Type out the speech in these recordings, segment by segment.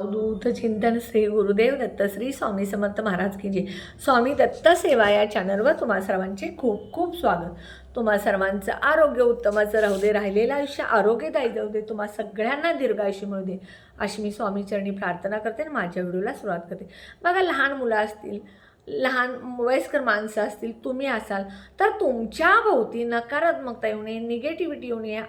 अवधूत चिंतन श्री गुरुदेव दत्त श्री स्वामी समर्थ महाराज की जी स्वामी दत्त सेवा या चॅनलवर तुम्हा सर्वांचे खूप खूप स्वागत. तुम्हा सर्वांचं आरोग्य उत्तमाचं राहू दे राहिलेलं आयुष्य आरोग्यदायी जाऊ दे तुम्हा सगळ्यांना दीर्घायुष्य मिळू दे अशी मी स्वामीचरणी प्रार्थना करते आणि माझ्या व्हिडिओला सुरुवात करते. बघा लहान मुलं असतील लहान वयस्कर माणसं असतील तुम्ही असाल तर तुमच्या भोवती नकारात्मकता येऊ नये निगेटिव्हिटी येऊ नये.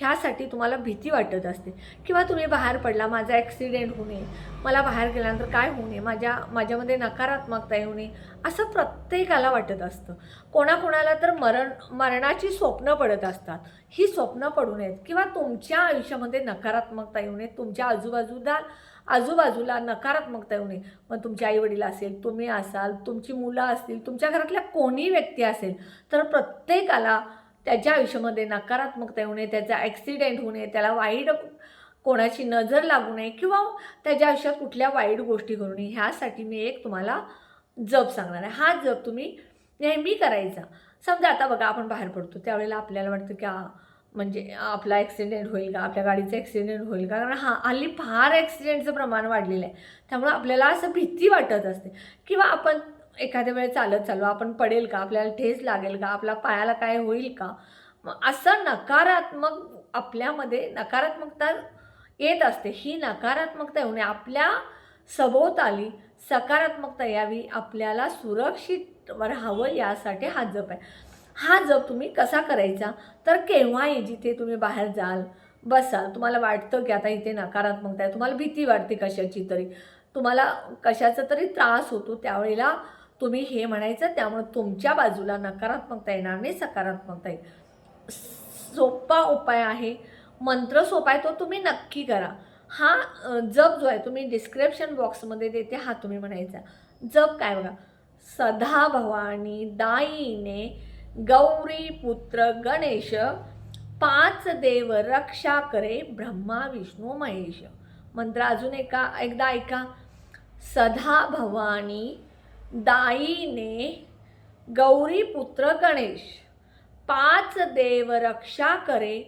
ह्यासाठी तुम्हाला भीती वाटत असते. किंवा तुम्ही बाहेर पडला माझा ॲक्सिडेंट होऊ नये मला बाहेर गेल्यानंतर काय होऊ नये माझ्या माझ्यामध्ये नकारात्मकता येऊ नये असं प्रत्येकाला वाटत असतं. कोणाकोणाला तर मरण मरणाची स्वप्न पडत असतात. ही स्वप्न पडू नयेत. किंवा तुमच्या आयुष्यामध्ये नकारात्मकता येऊ नये तुमच्या आजूबाजूला आजूबाजूला नकारात्मकता येऊ नये. मग तुमचे आईवडील असेल तुम्ही असाल तुमची मुलं असतील तुमच्या घरातल्या कोणी व्यक्ती असेल तर प्रत्येकाला त्याच्या आयुष्यामध्ये नकारात्मकता येऊ नये त्याचा ॲक्सिडेंट होऊ नये त्याला वाईट कोणाची नजर लागू नये किंवा त्याच्या आयुष्यात कुठल्या वाईट गोष्टी करू नये ह्यासाठी मी एक तुम्हाला जप सांगणार आहे. हा जप तुम्ही नेहमी करायचा. समजा आता बघा आपण बाहेर पडतो त्यावेळेला आपल्याला वाटतं की म्हणजे आपला ॲक्सिडेंट होईल का? आपल्या गाडीचं ॲक्सिडेंट होईल का? कारण हा हल्ली फार ॲक्सिडेंटचं प्रमाण वाढलेलं आहे. त्यामुळं आपल्याला असं भीती वाटत असते. किंवा आपण एखाद्या वेळेस चालत चालू आपण पडेल का? आपल्याला ठेस लागेल का? आपल्या पायाला काय होईल का? मग असं नकारात्मक आपल्यामध्ये नकारात्मकता येत असते. ही नकारात्मकता येऊ नये आपल्या सभोवताली सकारात्मकता यावी आपल्याला सुरक्षित राहावं यासाठी हा जप आहे हा जप तुम्ही कसा करायचा? तर केव्हाही जिथे तुम्ही बाहेर जाल बसाल तुम्हाला वाटतं की आता इथे नकारात्मकता आहे तुम्हाला भीती वाटते कशाची तरी तुम्हाला कशाचा तरी त्रास होतो त्यावेळेला तुम्ही हे म्हणायचं त्यामुळे तुमच्या बाजूला नकारात्मकता येणार नाही सकारात्मकता येईल. सोपा उपाय आहे. मंत्र सोपा आहे तो तुम्ही नक्की करा. हा जप जो आहे तुम्ही डिस्क्रिप्शन बॉक्समध्ये देते हा तुम्ही म्हणायचा. जप काय बघा? सदा भवानी दाईने गौरी पुत्र गणेश पाच देव रक्षा करे ब्रह्मा विष्णू महेश. मंत्र अजून एका एकदा ऐका. सदा भवानी दाईने गौरी पुत्र गणेश पाच देव रक्षा करे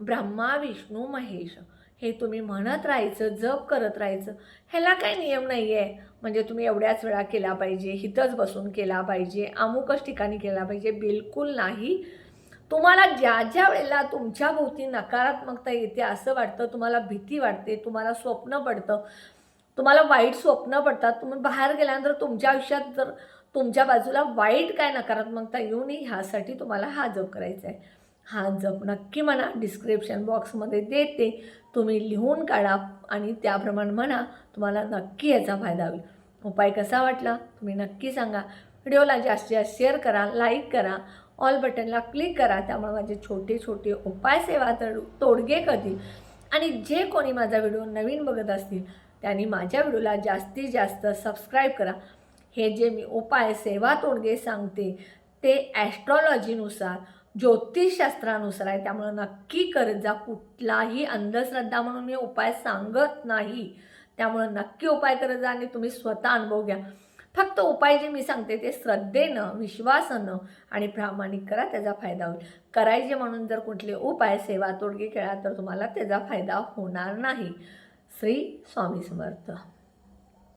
ब्रह्मा विष्णू महेश. हे तुम्ही म्हणत राहायचं जप करत राहायचं ह्याला काही नियम नाही आहे म्हणजे तुम्ही एवढ्याच वेळा केला पाहिजे हिथंच बसून केला पाहिजे अमुकच ठिकाणी केला पाहिजे बिलकुल नाही. तुम्हाला ज्या ज्या वेळेला तुमच्या भोवती नकारात्मकता येते असं वाटतं तुम्हाला भीती वाटते तुम्हाला स्वप्न पडतं तुम्हाला वाईट स्वप्न पडतात तुम्ही बाहेर गेल्यानंतर तुमच्या आयुष्यात जर तुमच्या बाजूला वाईट काय नकारात्मकता येऊ नये ह्यासाठी तुम्हाला हा जप करायचा आहे. हा जप नक्की म्हणा डिस्क्रिप्शन बॉक्समध्ये देते. तुम्ही लिहून काढा आणि त्याप्रमाणे म्हणा तुम्हाला नक्की याचा फायदा होईल. उपाय कसा वाटला तुम्ही नक्की सांगा. व्हिडिओला जास्तीत जास्त शेअर करा लाईक करा. ऑल बटनला क्लिक करा त्यामुळे माझे छोटे छोटे उपाय सेवा तर तोडगे करतील. आणि जे कोणी माझा व्हिडिओ नवीन बघत असतील त्यांनी माझ्या व्हिडिओला जास्तीत जास्त सबस्क्राईब करा. हे जे मी उपाय सेवा तोडगे सांगते ते ॲस्ट्रॉलॉजीनुसार ज्योतिषशास्त्रानुसार आहे. त्यामुळं नक्की करत जा. कुठलाही अंधश्रद्धा म्हणून मी उपाय सांगत नाही. त्यामुळं नक्की उपाय करत जा आणि तुम्ही स्वतः अनुभव घ्या. फक्त उपाय जे मी सांगते ते श्रद्धेनं विश्वासानं आणि प्रामाणिक करा त्याचा फायदा होईल. करायचे म्हणून जर कुठले उपाय सेवा तोडगे केला तर तुम्हाला त्याचा फायदा होणार नाही. श्री स्वामी समर्थ.